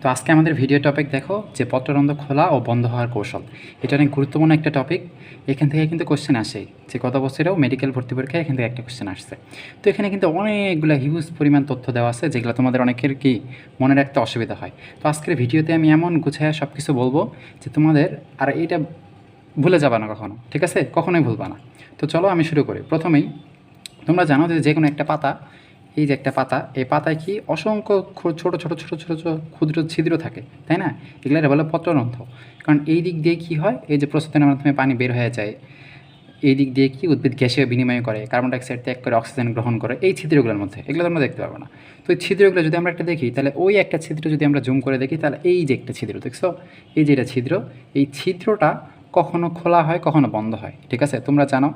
তো আজকে আমাদের ভিডিও টপিক দেখো যে পত্ররন্ধ্র খোলা ও বন্ধ হওয়ার কৌশল। এটা অনেক গুরুত্বপূর্ণ একটা টপিক এখান থেকে কিন্তু কোশ্চেন আসে যে গত বছরেও মেডিকেল ভর্তি পরীক্ষায় এখান থেকে একটা কোশ্চেন আসছে। তো এখানে কিন্তু অনেকগুলো হিউজ পরিমাণ তথ্য দেওয়া আছে যেগুলো তোমাদের অনেকের কি মনে রাখতে অসুবিধা হয়। তো আজকের ভিডিওতে আমি এমন গুছায় সব কিছু বলব যে তোমাদের আর এটা ভুলে যাবা না কখনো, ঠিক আছে? কখনোই ভুলবা না। তো চলো আমি শুরু করি। প্রথমেই তোমরা জানো যে যে কোনো একটা পাতা এই যে একটা পাতা, এই পাতায় কি অসংখ্য ছোট ছোট ছোট ছোট ছোট ক্ষুদ্র ছিদ্র থাকে, তাই না? এগুলো বলে পত্ররন্ধ্র। কারণ এই দিক দিয়ে কি হয়? এই যে প্রস্তুতের মাধ্যমে পানি বের হয়ে যায়, এই দিক দিয়ে কি উদ্ভিদ গ্যাসে বিনিময় করে কার্বন ডাইঅক্সাইড ত্যাগ করে অক্সিজেন গ্রহণ করে, এই ছিদ্রগুলোর মধ্যে, এগুলো আমরা দেখতে পাবে না। তো এই ছিদ্রগুলো যদি আমরা একটা দেখি, তাহলে ওই একটা ছিদ্র যদি আমরা জুম করে দেখি, তাহলে এই যে একটা ছিদ্র, দেখছ? এই যে এটা ছিদ্র, এই ছিদ্রটা কখনো খোলা হয়, কখনো বন্ধ হয়। ঠিক আছে? তোমরা জানো,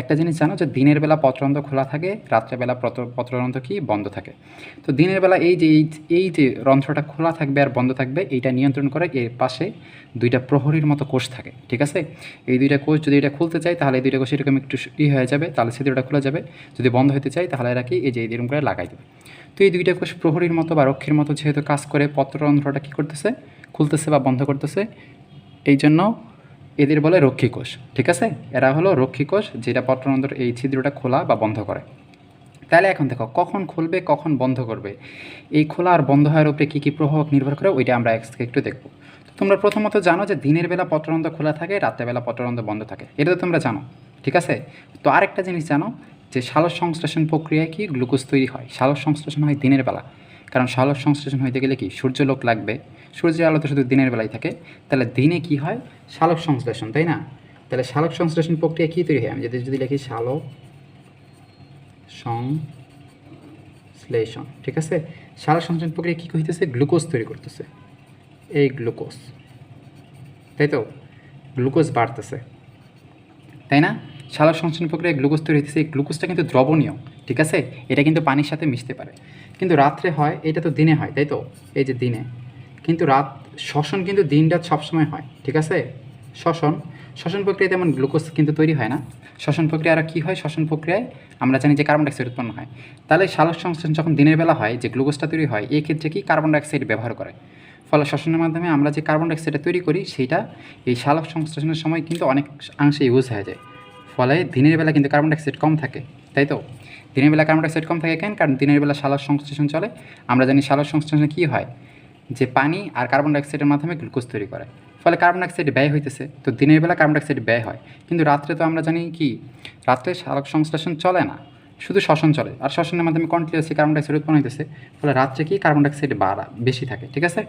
একটা জিনিস জানো যে দিনের বেলা পত্ররন্ধ্র খোলা থাকে রাত্রেবেলা পত্র পত্ররন্ধ্র কি? বন্ধ থাকে। তো দিনের বেলা এই যে এই যে রন্ধ্রটা খোলা থাকবে আর বন্ধ থাকবে, এইটা নিয়ন্ত্রণ করে এর পাশে দুইটা প্রহরীর মতো কোষ থাকে। ঠিক আছে? এই দুইটা কোষ যদি এটা খুলতে চাই তাহলে এই দুইটা কোষ এরকম একটু ই হয়ে যাবে, তাহলে ছিদ্রটা খোলা যাবে। যদি বন্ধ হতে চাই তাহলে এরা কি? এই যে এরকম করে লাগাই দেবে। তো এই দুইটা কোষ প্রহরীর মতো বা রক্ষীর মতো যেহেতু কাজ করে পত্ররন্ধ্রটা কী করতেছে? খুলতেছে বা বন্ধ করতেছে। এই জন্য এদের বলে রক্ষী কোষ, ঠিক আছে? এরা হলো রক্ষী কোষ যেটা পত্ররন্ধ্র এই ছিদ্রটা খোলা বা বন্ধ করে। তাহলে এখন দেখো, কখন খুলবে, কখন বন্ধ করবে? এই খোলা আর বন্ধ হওয়ার উপরে কী কী প্রভাব নির্ভর করে ওইটা আমরা আজকে একটু দেখব। তোমরা প্রথমত জানো যে দিনের বেলা পত্ররন্ধ্র খোলা থাকে রাত্রেবেলা পত্ররন্ধ্র বন্ধ থাকে। এটা তো তোমরা জানো, ঠিক আছে? তো আরেকটা জিনিস জানো যে সালোক সংশ্লেষণ প্রক্রিয়ায় কি গ্লুকোজ তৈরি হয়? সালোক সংশ্লেষণ হয় দিনের বেলা। কারণ সালোক সংশ্লেষণ হইতে গেলে কি? সূর্যলোক লাগবে। সূর্যের আলো তো শুধু দিনের বেলায় থাকে। তাহলে দিনে কি হয়? সালোক সংশ্লেষণ, তাই না? তাহলে সালোক সংশ্লেষণ প্রক্রিয়া কী তৈরি হয়? আমি যদি যদি লিখি সালোক সংশ্লেষণ, ঠিক আছে? সালোক সংশ্লেষণ প্রক্রিয়া কী হইতেছে গ্লুকোজ তৈরি করতেছে। এই গ্লুকোজ। তাই তো? গ্লুকোজ বাড়তেছে। তাই না? সালোক সংশ্লেষণ প্রক্রিয়ায় গ্লুকোজ তৈরি হইতেছে। এই গ্লুকোজটা কিন্তু দ্রবণীয়। ঠিক আছে? এটা কিন্তু পানির সাথে মিশতে পারে। কিন্তু রাত্রে হয়, এটা তো দিনে হয়, তাই তো? এই যে দিনে। কিন্তু রাত, শ্বসন কিন্তু দিন রাত সবসময় হয়, ঠিক আছে? শ্বসন শ্বসন প্রক্রিয়ায় তেমন গ্লুকোজ কিন্তু তৈরি হয় না। শ্বসন প্রক্রিয়া আর কী হয়? শ্বসন প্রক্রিয়ায় আমরা জানি যে কার্বন ডাইঅক্সাইড উৎপন্ন হয়। তাহলে সালোক সংশ্লেষণ যখন দিনের বেলা হয়, যে গ্লুকোজটা তৈরি হয়, এই ক্ষেত্রে কি কার্বন ডাইঅক্সাইড ব্যবহার করে? ফলে শ্বসনের মাধ্যমে আমরা যে কার্বন ডাইঅক্সাইডটা তৈরি করি, সেইটা এই সালোক সংশ্লেষণের সময় কিন্তু অনেক অংশে ইউজ হয়ে যায়। ফলে দিনের বেলা কিন্তু কার্বন ডাইঅক্সাইড কম থাকে, তাই তো? দিনের বেলা কার্বন ডাইঅক্সাইড কম থাকে কেন? কারণ দিনের বেলা সালোক সংশ্লেষণ চলে। আমরা জানি সালোক সংশ্লেষণে কী হয়? যে পানি আর কার্বন ডাইঅক্সাইডের মাধ্যমে গ্লুকোজ তৈরি করে। ফলে কার্বন ডাইঅক্সাইড ব্যয় হইতেছে। তো দিনের বেলা কার্বন ডাইঅক্সাইড ব্যয় হয়। কিন্তু রাত্রে তো আমরা জানি কি? রাত্রে সালোক সংশ্লেষণ চলে না। শুধু শ্বসন চলে। আর শ্বসনের মাধ্যমে কন্টিনিউসলি কার্বন ডাইঅক্সাইড উৎপন্ন হইতেছে। ফলে রাত্রে কি? কার্বন ডাইঅক্সাইড বাড়া বেশি থাকে। ঠিক আছে?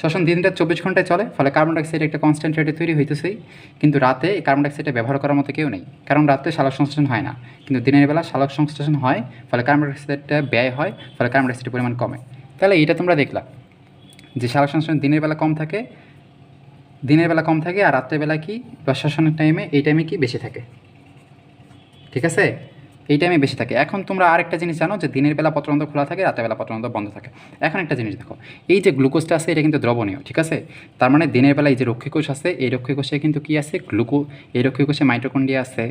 শ্বসন দিনটা চব্বিশ ঘন্টায় চলে, ফলে কার্বন ডাইঅক্সাইড একটা কনস্ট্যান্ট রেটে তৈরি হইতেছেই কিন্তু রাতে এই কার্বন ডাইঅক্সাইডটা ব্যবহার করার মতো কেউ নেই। কারণ রাতে সালোক সংশ্লেষণ হয় না। কিন্তু দিনের বেলা শালক সংশ্লেষণ হয়, ফলে কার্বন ডাইঅক্সাইডটা ব্যয় হয়, ফলে কার্বন ডাইঅক্সাইডের পরিমাণ কমে। তাহলে এইটা তোমরা দেখলা, যে সালোক সংশ্লেষণ দিনের বেলা কম থাকে, দিনের বেলা কম থাকে, আর রাত্রেবেলা কি? বা শ্বসনের টাইমে এই টাইমে কি? বেশি থাকে। ঠিক আছে? এই টাইমে বেশি থাকে। এখন তোমরা আরেকটা জিনিস জানো যে দিনের বেলা পত্ররন্ধ্র খোলা থাকে, রাতের বেলা পত্ররন্ধ্র বন্ধ থাকে। এখন একটা জিনিস দেখো, এই যে গ্লুকোজটা আছে, এটা কিন্তু দ্রবণীয়, ঠিক আছে? তার মানে দিনের বেলা এই যে রক্ষী কোষ আছে, এই রক্ষীকোষে কিন্তু কি আছে? গ্লুকো, এই রক্ষী কোষে মাইটোকন্ডিয়া আছে।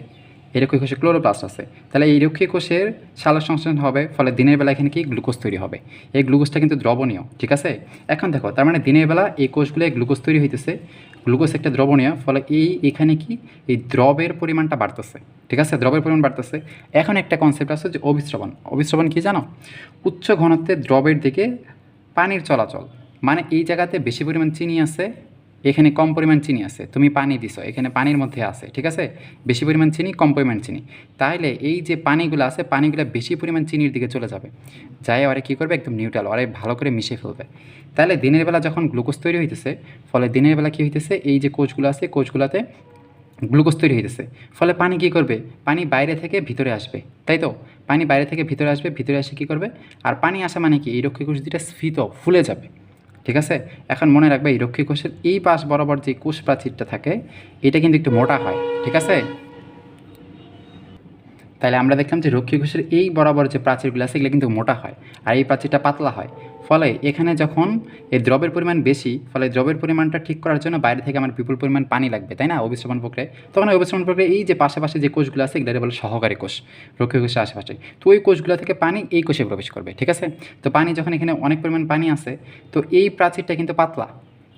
এই রক্ষী কোষে ক্লোরোপ্লাস্ট আছে। তাহলে এই রক্ষী কোষের সালোক সংশ্লেষণ হবে, ফলে দিনের বেলা এখানে কি? গ্লুকোজ তৈরি হবে। এই গ্লুকোজটা কিন্তু দ্রবণীয়, ঠিক আছে? এখন দেখো, তার মানে দিনের বেলা এই কোষগুলো গ্লুকোজ তৈরি হইতেছে। গ্লুকোজ একটা দ্রবণীয়, ফলে এই, এখানে কি? এই দ্রবের পরিমাণটা বাড়তেছে, ঠিক আছে? দ্রবের পরিমাণ বাড়তেছে। এখন একটা কনসেপ্ট আছে যে অভিস্রবণ অভিস্রবণ কি জানো? উচ্চ ঘনত্বের দ্রবের দিকে পানির চলাচল মানে এই জায়গাতে বেশি পরিমাণ চিনি আছে এখানে কম পরিমাণ চিনি আছে, তুমি পানি দিছো, এখানে পানির মধ্যে আছে, ঠিক আছে? বেশি পরিমাণ চিনি, কম পরিমাণ চিনি। তাইলে এই যে পানিগুলো আছে, পানিগুলো বেশি পরিমাণ চিনির দিকে চলে যাবে। যাই ওরা কী করবে? একদম নিউট্রাল ওরে ভালো করে মিশে ফেলবে। তাহলে দিনের বেলা যখন গ্লুকোজ তৈরি হইতেছে, ফলে দিনের বেলা কী হইতেছে? এই যে কোচগুলো আছে কোচগুলোতে গ্লুকোজ তৈরি হইতেছে। ফলে পানি কী করবে? পানি বাইরে থেকে ভিতরে আসবে, তাই তো? পানি বাইরে থেকে ভিতরে আসবে, ভিতরে এসে কী করবে? আর পানি আসা মানে কি? এই রক্ষী কোষ দুটা স্ফীত, ফুলে যাবে। ঠিক আছে? এখন মনে রাখবে এই রক্ষী কোষের এই পাশ বরাবর যে কোষ প্রাচীরটা থাকে, এটা কিন্তু একটু মোটা হয়, ঠিক আছে? তাহলে আমরা দেখলাম যে রক্ষী কোষের এই বরাবর যে প্রাচীরগুলো আছে, এগুলো কিন্তু মোটা হয়, আর এই প্রাচীরটা পাতলা হয়। ফলে এখানে যখন এই দ্রবের পরিমাণ বেশি, ফলে দ্রবের পরিমাণটা ঠিক করার জন্য বাইরে থেকে আমার বিপুল পরিমাণ পানি লাগবে, তাই না? অবিশ্রমণ প্রক্রিয়ায়। তখন ওই অবিশ্রমণ প্রক্রিয়া এই যে পাশাপাশি যে কোষগুলো আছে এগুলো বলে সহকারী কোষ রক্ষী কোষের আশেপাশে। তো ওই কোষগুলো থেকে পানি এই কোষে প্রবেশ করবে, ঠিক আছে? তো পানি যখন এখানে অনেক পরিমাণ পানি আছে, তো এই প্রাচীরটা কিন্তু পাতলা,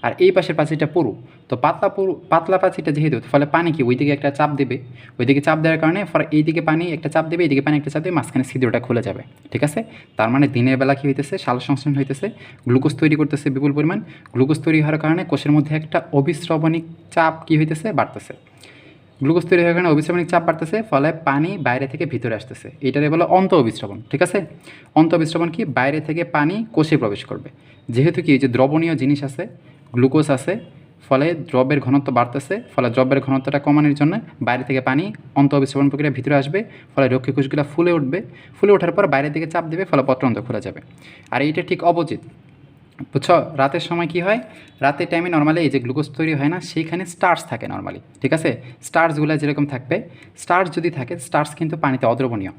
আর এই পাশের প্রাচীরটা পুরু। তো পাতলা পাতলা প্রাচীরটা যেহেতু ফলে পানি কি ওইদিকে একটা চাপ দেবে? ওইদিকে চাপ দেওয়ার কারণে ফলে এইদিকে পানি একটা চাপ দেবে, এইদিকে পানি একটা চাপ দেবে, মাঝখানে ছিদ্রটা খুলে যাবে, ঠিক আছে? তার মানে দিনের বেলা কী হইতেছে? সাল সংশ্লেষণ হইতেছে, গ্লুকোজ তৈরি করতেছে বিপুল পরিমাণ, গ্লুকোজ তৈরি হওয়ার কারণে কোষের মধ্যে একটা অবিশ্রবণিক চাপ কী হইতেছে? বাড়তেছে। গ্লুকোজ তৈরি হওয়ার কারণে অবিশ্রবণিক চাপ বাড়তেছে, ফলে পানি বাইরে থেকে ভিতরে আসতেছে, এটারে বলে অন্ত অবিশ্রবণ ঠিক আছে? অন্ত অবিশ্রবণ কি? বাইরে থেকে পানি কোষে প্রবেশ করবে। যেহেতু কি এই যে দ্রবণীয় জিনিস আছে, গ্লুকোজ আছে ফলে দ্রবের ঘনত্ব বাড়তেছে, ফলে দ্রবের ঘনত্বটা কমানোর জন্য বাইরে থেকে পানি অন্ত প্রক্রিয়া ভিতরে আসবে, ফলে রক্ষী কোষগুলো ফুলে উঠবে। ফুলে ওঠার পর বাইরের দিকে চাপ দেবে, ফলে পত্রন্ত খুলে যাবে। আর এইটা ঠিক অপোজিট। বুঝছ? রাতের সময় কি হয়? রাতের টাইমে নর্মালি এই যে গ্লুকোজ তৈরি হয় না, সেইখানে স্টার্স থাকে নর্মালি ঠিক আছে? স্টার্সগুলো যেরকম থাকবে স্টার্স যদি থাকে স্টার্স কিন্তু পানিতে অদ্রবণীয়।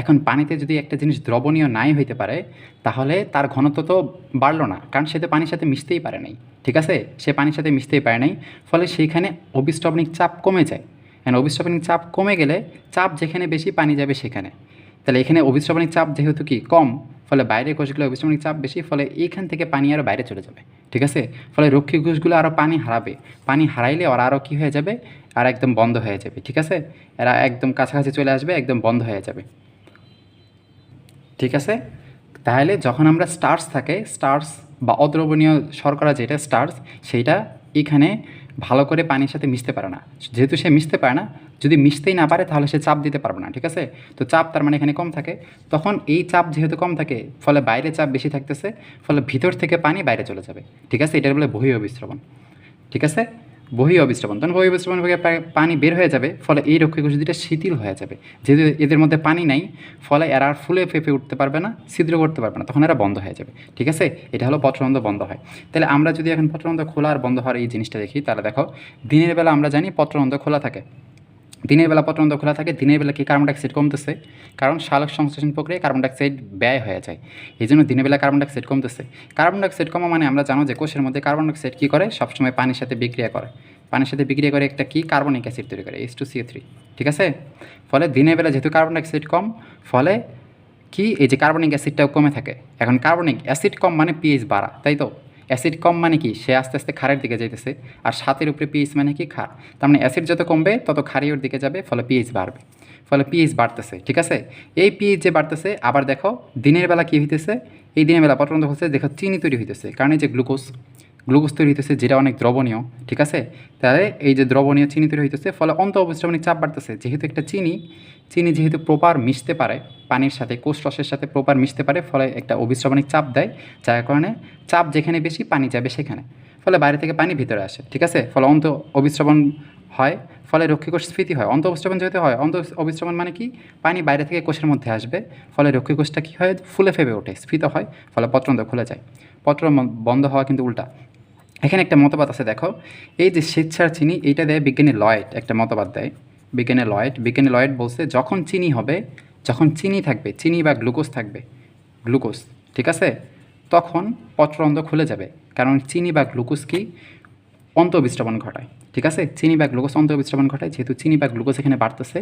এখন পানিতে যদি একটা জিনিস দ্রবণীয় নাই হইতে পারে, তাহলে তার ঘনত্ব তো বাড়লো না, কারণ সে তো পানির সাথে মিশতেই পারে নাই। ঠিক আছে? সে পানির সাথে মিশতেই পারে নাই, ফলে সেইখানে অবিস্টপনিক চাপ কমে যায়। এখন অবিস্টপনিক চাপ কমে গেলে চাপ যেখানে বেশি পানি যাবে সেখানে। তাহলে এখানে অবিশ্রবণিক চাপ যেহেতু কি কম, ফলে বাইরে কোষগুলো অবিশ্রবণিক চাপ বেশি, ফলে এইখান থেকে পানি আরও বাইরে চলে যাবে। ঠিক আছে? ফলে রক্ষী কোষগুলো আরও পানি হারাবে। পানি হারাইলে ওরা আরও কী হয়ে যাবে? আর একদম বন্ধ হয়ে যাবে। ঠিক আছে? এরা একদম কাছাকাছি চলে আসবে, একদম বন্ধ হয়ে যাবে। ঠিক আছে? তাহলে যখন আমরা স্টার্স থাকে স্টার্স বা অদ্রবণীয় শর্করা যেটা স্টার্স সেইটা এখানে ভালো করে পানির সাথে মিশতে পারে না। যেহেতু সে মিশতে পারে না, যদি মিশতেই না পারে তাহলে সে চাপ দিতে পারবে না, ঠিক আছে? তো চাপ তার মানে এখানে কম থাকে। তখন এই চাপ যেহেতু কম থাকে, ফলে বাইরে চাপ বেশি থাকতেছে, ফলে ভিতর থেকে পানি বাইরে চলে যাবে, ঠিক আছে? এটার বলে বহি অবিশ্রবণ ঠিক আছে? বহি অবিশ্রবণ। তখন বহি অবিশ্রবণ থেকে পানি বের হয়ে যাবে, ফলে এই রক্ষী কোষ শিথিল হয়ে যাবে। যেহেতু এদের মধ্যে পানি নাই, ফলে এরা আর ফুলে ফেঁপে উঠতে পারবে না, ছিদ্র করতে পারবে না, তখন এরা বন্ধ হয়ে যাবে। ঠিক আছে? এটা হলো পত্রবন্ধ বন্ধ হয়। তাহলে আমরা যদি এখন পত্রবন্ধ খোলা আর বন্ধ হওয়ার এই জিনিসটা দেখি, তাহলে দেখো, দিনের বেলা আমরা জানি পত্রবন্ধ খোলা থাকে। দিনের বেলা পত্রবন্ধ খোলা থাকে, দিনের বেলা কি কার্বন ডাইঅক্সাইড কমতেছে? কারণ সালোক সংশ্লেষণ প্রক্রিয়ায় কার্বন ডাইঅক্সাইড ব্যয় হয়ে যায়। এই জন্য দিনের বেলা কার্বন ডাইঅক্সাইড কমতেছে। কার্বন ডাইঅক্সাইড কমা মানে আমরা জানো যে কোষের মধ্যে কার্বন ডাইঅক্সাইড কী করে? সবসময় পানির সাথে বিক্রিয়া করে। পানির সাথে বিক্রিয়া করে একটা কি? কার্বনিক অ্যাসিড তৈরি করে এইচ টু সি থ্রি ঠিক আছে? ফলে দিনের বেলা যেহেতু কার্বন ডাইঅক্সাইড কম, ফলে কি? এই যে কার্বনিক অ্যাসিডটাও কমে থাকে। এখন কার্বনিক অ্যাসিড কম মানে পিএইচ বাড়া, তাই তো? অ্যাসিড কম মানে কি? সে আস্তে আস্তে খারের দিকে যাইতেছে। আর সাতের উপরে পিএইচ মানে কি? খার তার মানে অ্যাসিড যত কমবে, তত খারিওর দিকে যাবে, ফলে পিএইচ বাড়বে। ফলে পিএইচ বাড়তেছে, ঠিক আছে? এই পিএইচ যে বাড়তেছে, আবার দেখো, দিনের বেলা কী হইতেছে? এই দিনের বেলা পটন্ত হচ্ছে দেখো চিনি তৈরি হইতেছে। কারণ এই যে গ্লুকোজ গ্লুকোজ তৈরি হইতেছে, যেটা অনেক দ্রবণীয়, ঠিক আছে? তাহলে এই যে দ্রবণীয় চিনি তৈরি হইতেছে, ফলে অন্ত অবিশ্রমণিক চাপ বাড়তেছে। যেহেতু একটা চিনি চিনি যেহেতু প্রপার মিশতে পারে, পানির সাথে, কোষ রসের সাথে প্রপার মিশতে পারে, ফলে একটা অবিশ্রমণিক চাপ দেয়, যার কারণে চাপ যেখানে বেশি, পানি যাবে সেখানে। ফলে বাইরে থেকে পানি ভিতরে আসে, ঠিক আছে? ফলে অন্ত অবিশ্রবণ হয়, ফলে রক্ষীকোষ স্ফীতি হয়। অন্ত অবিশ্রবণ যেহেতু হয়, অন্ত অবিশ্রবণ মানে কি? পানি বাইরে থেকে কোষের মধ্যে আসবে, ফলে রক্ষীকোষটা কী হয়? ফুলে ফেবে ওঠে, স্ফীত হয়, ফলে পত্রন্ত খুলে যায়। পত্র বন্ধ হওয়া কিন্তু উল্টা। এখানে একটা মতবাদ আছে, দেখো। এই যে স্বেচ্ছার চিনি, এইটা দেয় বিজ্ঞানী লয়েড, একটা মতবাদ দেয়। বিজ্ঞানী লয়েড বিজ্ঞানী লয়েড বলছে, যখন চিনি হবে, যখন চিনি থাকবে, চিনি বা গ্লুকোজ থাকবে, গ্লুকোজ, ঠিক আছে? তখন পত্ররন্ধ্র খুলে যাবে। কারণ চিনি বা গ্লুকোজ কি? অন্তঃবিস্রবণ ঘটায়, ঠিক আছে? চিনি বা গ্লুকোজ অন্তঃবিস্রবণ ঘটায়, যেহেতু চিনি বা গ্লুকোজ এখানে বাড়তেছে,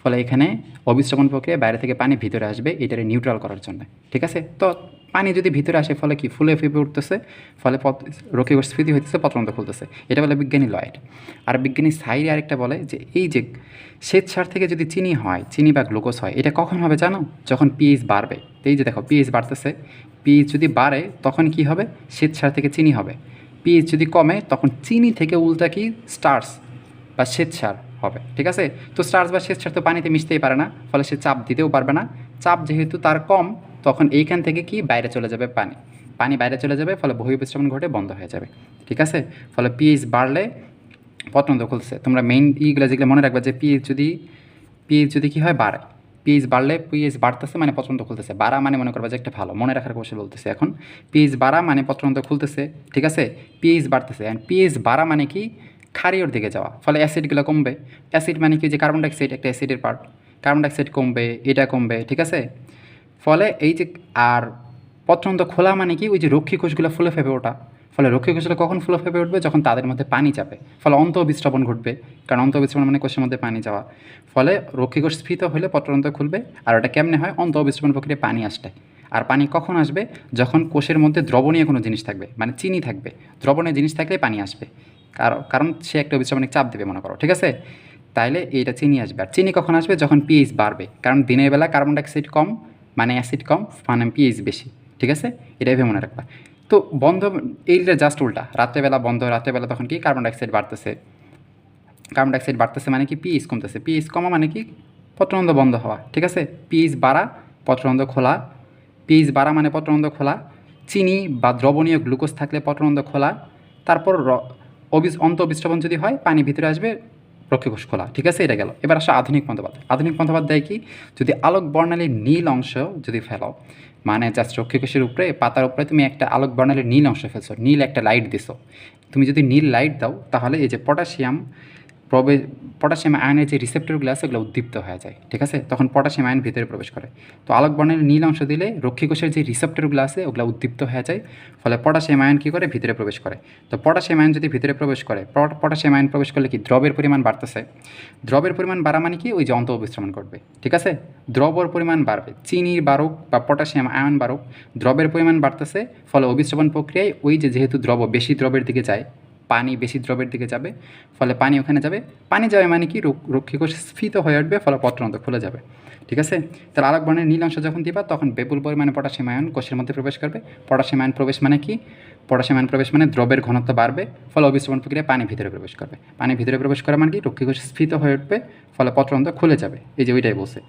ফলে এখানে অবিশ্রবণ প্রক্রিয়া বাইরে থেকে পানি ভিতরে আসবে, এটারে নিউট্রাল করার জন্য, ঠিক আছে? তো পানি যদি ভিতরে আসে, ফলে কি? ফুলে ফেপে উঠতেছে, ফলে পথ স্ফীতি হইতেছে পত্রন্ত খুলতেছে এটা বলে বিজ্ঞানী লয়েড। আর বিজ্ঞানী সাইরি আরেকটা বলে যে, এই যে সার থেকে যদি চিনি হয়, চিনি বা গ্লুকোজ হয়, এটা কখন হবে জানো? যখন পিএইচ বাড়বে। এই যে দেখো, পিএইচ বাড়তেছে। পিএইচ যদি বাড়ে, তখন কি হবে? সার থেকে চিনি হবে। পিএইচ যদি কমে, তখন চিনি থেকে উল্টা কি? স্টার্স বা শ্বেতসার হবে। ঠিক আছে? তো স্টার্স বা শ্বেতসার তো পানিতে মিশতেই পারে না, ফলে সে চাপ দিতেও পারবে না। চাপ যেহেতু তার কম তখন এইখান থেকে কি বাইরে চলে যাবে পানি। পানি বাইরে চলে যাবে, ফলে বহিঃবিশ্রমণ ঘটে বন্ধ হয়ে যাবে। ঠিক আছে? ফলে পিএইচ বাড়লে পতন্ত খুলছে তোমরা মেইন ইগুলো যেগুলো মনে রাখবে যে পিএইচ যদি পিএইচ যদি কী হয় বাড়ে। পিএইচ বাড়লে পিএইচ বাড়তেছে মানে পত্রন্ত খুলতেছে বাড়া মানে মনে করবা যে একটা ভালো। মনে রাখার কৌশল বলতেছে এখন। পিএইচ বাড়া মানে পত্রন্ত খুলতেছে ঠিক আছে? পিএইচ বাড়তেছে। অ্যান্ড পিএইচ বাড়া মানে কি? ক্ষারীয়র দিকে যাওয়া। ফলে অ্যাসিডগুলো কমবে। অ্যাসিড মানে কি? যে কার্বন ডাইঅক্সাইড একটা অ্যাসিডের পার্ট কার্বন ডাইঅক্সাইড কমবে, এটা কমবে। ঠিক আছে? ফলে এই যে, আর পত্রন্ত্র খোলা মানে কি? ওই যে রক্ষী কোষগুলো ফুলে ফেপে ওঠা। ফলে রক্ষী কোষগুলো কখন ফুলে ফেপে উঠবে? যখন তাদের মধ্যে পানি যাবে। ফলে অন্ত বিস্রবণ ঘটবে। কারণ অন্ত বিস্রবণ মানে কোষের মধ্যে পানি যাওয়া। ফলে রক্ষী কোষ স্ফীত হলে পত্রতন্ত্র খুলবে। আর ওটা কেমনে হয়? অন্ত বিস্রবণ প্রক্রিয়ায় পানি আসবে আর পানি কখন আসবে? যখন কোষের মধ্যে দ্রবণীয় কোনো জিনিস থাকবে। মানে চিনি থাকবে। দ্রবণীয় জিনিস থাকলে পানি আসবে। কারণ সে একটা বিস্রবণিক চাপ দেবে, মনে করো। ঠিক আছে? তাইলে এইটা চিনি আসবে। আর চিনি কখন আসবে? যখন পিএইচ বাড়বে। কারণ দিনের বেলা কার্বন ডাইঅক্সাইড কম। মানে অ্যাসিড কম মানে পিএইচ বেশি, ঠিক আছে? এটাই ভেবে মনে রাখবা তো বন্ধ, এইটা জাস্ট উল্টা। রাত্রেবেলা বন্ধ, রাত্রেবেলা তখন কি কার্বন ডাইঅক্সাইড বাড়তেছে? কার্বন ডাইঅক্সাইড বাড়তেছে মানে কি? পিএইচ কমতেছে। পিএইচ কমা মানে কি? পত্ররন্ধ্র বন্ধ হওয়া, ঠিক আছে? পিএইচ বাড়া পত্ররন্ধ্র খোলা। পিএইচ বাড়া মানে পত্ররন্ধ্র খোলা। চিনি বা দ্রবণীয় গ্লুকোজ থাকলে পত্ররন্ধ্র খোলা। তারপর অবিস অন্ত যদি হয়, পানি ভিতরে আসবে রক্ষীকোষ খোলা, ঠিক আছে? এটা গেল। এবার আসা আধুনিক পন্থাবাদ আধুনিক পন্থাবাদ দেয় কি? যদি আলোক বর্ণালীর নীল অংশ যদি ফেলো মানে জাস্ট রক্ষিকোষের উপরে, পাতার উপরে তুমি একটা আলোক বর্ণালীর নীল অংশ ফেলছো, নীল একটা লাইট দিছো। তুমি যদি নীল লাইট দাও, তাহলে এই যে পটাশিয়াম প্রবেশ পটাশিয়াম আয়নের যে রিসেপ্টরগুলো আছে ওগুলো উদ্দীপ্ত হয়ে যায়, ঠিক আছে? তখন পটাশিয়াম আয়ন ভিতরে প্রবেশ করে। তো আলোক বর্ণের নীল অংশ দিলে রক্ষীকোষের যে রিসেপ্টরগুলো আছে ওগুলো উদ্দীপ্ত হয়ে যায়, ফলে পটাশিয়াম আয়ন কী করে? ভিতরে প্রবেশ করে। তো পটাশিয়াম আয়ন যদি ভিতরে প্রবেশ করে, পট- পটাশিয়াম আয়ন প্রবেশ করলে কি দ্রবের পরিমাণ বাড়তেছে? দ্রবের পরিমাণ বাড়া মানে কি? ওই যে অন্ত অবিশ্রমণ করবে, ঠিক আছে? দ্রবর পরিমাণ বাড়বে চিনির বাড়ুক বা পটাশিয়াম আয়ন বাড়ুক, দ্রবের পরিমাণ বাড়তেছে, ফলে অবিশ্রবণ প্রক্রিয়ায় ওই যে যেহেতু দ্রব বেশি দ্রবের দিকে যায় পানি বেশি দ্রবের দিকে যাবে, ফলে পানি ওখানে যাবে। পানি যাবে মানে কি? রক্ষীকোষ স্ফীত হয়ে উঠবে, ফলে পত্রন্ত খুলে যাবে। ঠিক আছে? তাহলে আলোক বর্ণের নীল অংশ যখন দিবা, তখন বিপুল পরিমাণে পটাশিয়াম আয়ন কোষের মধ্যে প্রবেশ করবে। পটাশিয়াম আয়ন প্রবেশ মানে কি? পটাশিয়াম আয়ন প্রবেশ মানে দ্রবের ঘনত্ব বাড়বে, ফলে অবিশ্রবণ প্রক্রিয়ায় পানি ভিতরে প্রবেশ করবে। পানি ভিতরে প্রবেশ করা মানে কি? রক্ষীকোষ স্ফীত হয়ে উঠবে, ফলে পত্রন্ত খুলে যাবে। এই যে ওইটাই বলছে।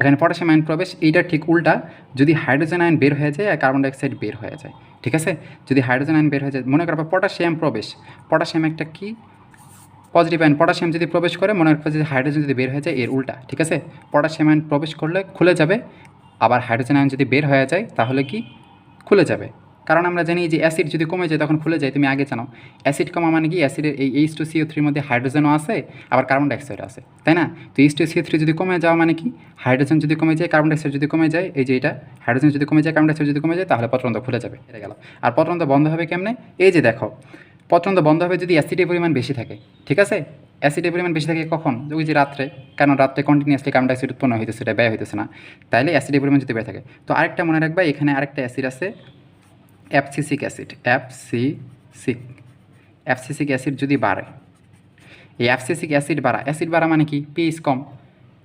এখানে পটাশিয়াম আয়ন প্রবেশ এইটা ঠিক উল্টা যদি হাইড্রোজেন আয়ন বের হয়ে যায় আর কার্বন ডাইঅক্সাইড বের হয়ে যায়, ঠিক আছে? যদি হাইড্রোজেন আয়ন বের হয়ে যায়, মনে করব পটাশিয়াম প্রবেশ, পটাশিয়াম একটা কি? পজিটিভ আয়ন, পটাশিয়াম যদি প্রবেশ করে, মনে রাখবে যে হাইড্রোজেন যদি বের হয়ে যায়, এর উল্টা, ঠিক আছে? পটাশিয়াম আয়ন প্রবেশ করলে খুলে যাবে, আবার হাইড্রোজেন আয়ন যদি বের হয়ে যায়, তাহলে কি? খুলে যাবে। কারণ আমরা জানি যে অ্যাসিড যদি কমে যায় তখন খুলে যায়, তুমি আগে জানো। অ্যাসিড কমা মানে কি? অ্যাসিডের এই এইচ টু সিও থ্রির মধ্যে হাইড্রোজেনও আছে আবার কার্বন ডাইঅক্সাইড আছে, তাই না? তো এইচ টু সিও থ্রি যদি কমে যাওয়া মানে কি? হাইড্রোজেন যদি কমে যায় কার্বন ডাইঅক্সাইড যদি কমে যায়, এই যে এটা, হাইড্রোজেন যদি কমে যায় কার্বন ডাইঅক্সাইড যদি কমে যায়, তাহলে পত্রন্ত খুলে যাবে এটা গেল। আর পত্রন্ত বন্ধ হবে কেমনে? এই যে দেখো পত্রন্ত বন্ধ হবে যদি অ্যাসিডের পরিমাণ বেশি থাকে, ঠিক আছে? অ্যাসিডের পরিমাণ বেশি থাকে কখন? ওই যে রাত্রে কারণ রাত্রে কন্টিনিউয়াসলি কার্বন ডাইঅক্সাইড উৎপন্ন হইতেছে এটা ব্যয় হইতেছে না। তাইলে অ্যাসিডের পরিমাণ যদি বেড়ে থাকে। তো আরেকটা মনে রাখবা, এখানে আরেকটা অ্যাসিড আছে abscisic acid, abscisic abscisic acid যদি বাড়ে, এই অ্যাপসিসিক অ্যাসিড বাড়া অ্যাসিড বাড়া মানে কি? পিএইচ কম।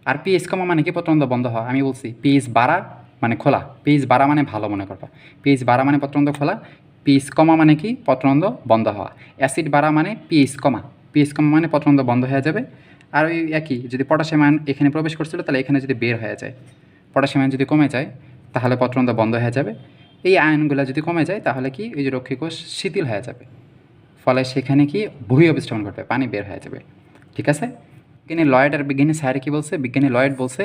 আর পিএইচ কমা মানে কি? পত্রন্দ বন্ধ হওয়া। আমি বলছি, পিএইচ বাড়া মানে খোলা। পিএইচ বাড়া মানে ভালো মনে করবা। পিএইচ বাড়া মানে পত্রন্দ খোলা। পিএইচ কমা মানে কি? পত্রন্দ বন্ধ হওয়া। অ্যাসিড বাড়া মানে পিএইচ কমা। পিএইচ কমা মানে পত্রন্দ বন্ধ হয়ে যাবে। আর ওই একই, যদি পটাশিয়াম এখানে প্রবেশ করছিল, তাহলে এখানে যদি বের হয়ে যায়, পটাশিয়াম যদি কমে যায়, তাহলে পত্রন্দ বন্ধ হয়ে যাবে। এই আয়নগুলো যদি কমে যায়, তাহলে কি ওই যে রক্ষীকোষ শিথিল হয়ে যাবে। ফলে সেখানে কি বহি অবস্থাপন ঘটবে, পানি বের হয়ে যাবে। ঠিক আছে? বিজ্ঞানী লয়েড আর বিজ্ঞানী স্যারে কী বলছে? বিজ্ঞানী লয়েড বলছে,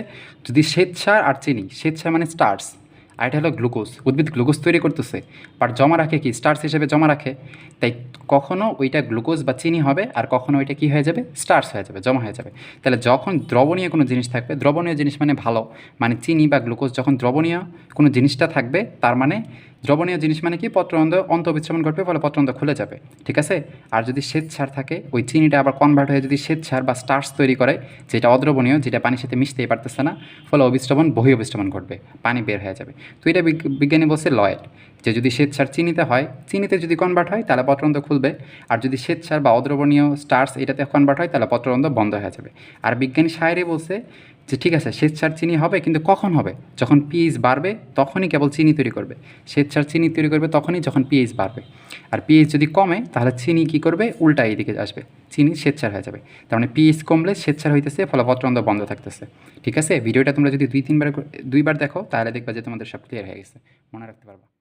যদি শ্বেতসার আর চিনি, শ্বেতসার মানে স্টার্স আর এটা হলো গ্লুকোজ, উদ্ভিদ গ্লুকোজ তৈরি করতেছে বাট জমা রাখে কি? স্টার্স হিসেবে জমা রাখে। তাই কখনও ওইটা গ্লুকোজ বা চিনি হবে, আর কখনও ওইটা কী হয়ে যাবে? স্টার্স হয়ে যাবে, জমা হয়ে যাবে। তাহলে যখন দ্রবণীয় কোনো জিনিস থাকবে, দ্রবণীয় জিনিস মানে ভালো মানে চিনি বা গ্লুকোজ যখন দ্রবণীয় কোনো জিনিসটা থাকবে, তার মানে দ্রবণীয় জিনিস মানে কি? পত্রন্দ অন্ত বিচ্ছমন ঘটবে, ফলে পত্রন্দ খুলে যাবে। ঠিক আছে? আর যদি শ্বেত সার থাকে, ওই চিনিটা আবার কনভার্ট হয়ে যদি শ্বেত সার বা স্টার্স তৈরি করে, যেটা অদ্রবণীয়, যেটা পানির সাথে মিশতেই পারতেছে না, ফলে অবিশ্রবণ বহি অবিশ্রবণ ঘটবে, পানি বের হয়ে যাবে। তো এটা বিজ্ঞানী বলছে লয়েড। যে যদি সার চিনিতে হয়, চিনিতে যদি কনভার্ট হয়, তাহলে পত্রন্দ খুলবে। আর যদি সার বা অদ্রবণীয় স্টার্স এটাতে কনভার্ট হয়, তাহলে পত্রন্দ বন্ধ হয়ে যাবে। আর বিজ্ঞানী সাহেরে বলছে যে, ঠিক আছে সার চিনি হবে, কিন্তু কখন হবে? যখন পিএইচ বাড়বে, তখনই কেবল চিনি তৈরি করবে। সার চিনি তৈরি করবে তখনই যখন পিএইচ বাড়বে। আর পিএইচ যদি কমে, তাহলে চিনি কী করবে? উল্টা এইদিকে আসবে। চিনি শ্বেতসার হয়ে যাবে। তার মানে পিএইচ কমলে শ্বেতসার হইতেছে, ফলে পত্রন্দ বন্ধ থাকতেছে। ঠিক আছে? ভিডিওটা তোমরা যদি দুই, তিনবার দুইবার দেখো, তাহলে দেখবা যে তোমাদের সব ক্লিয়ার হয়ে গেছে। মনে রাখতে পারবা?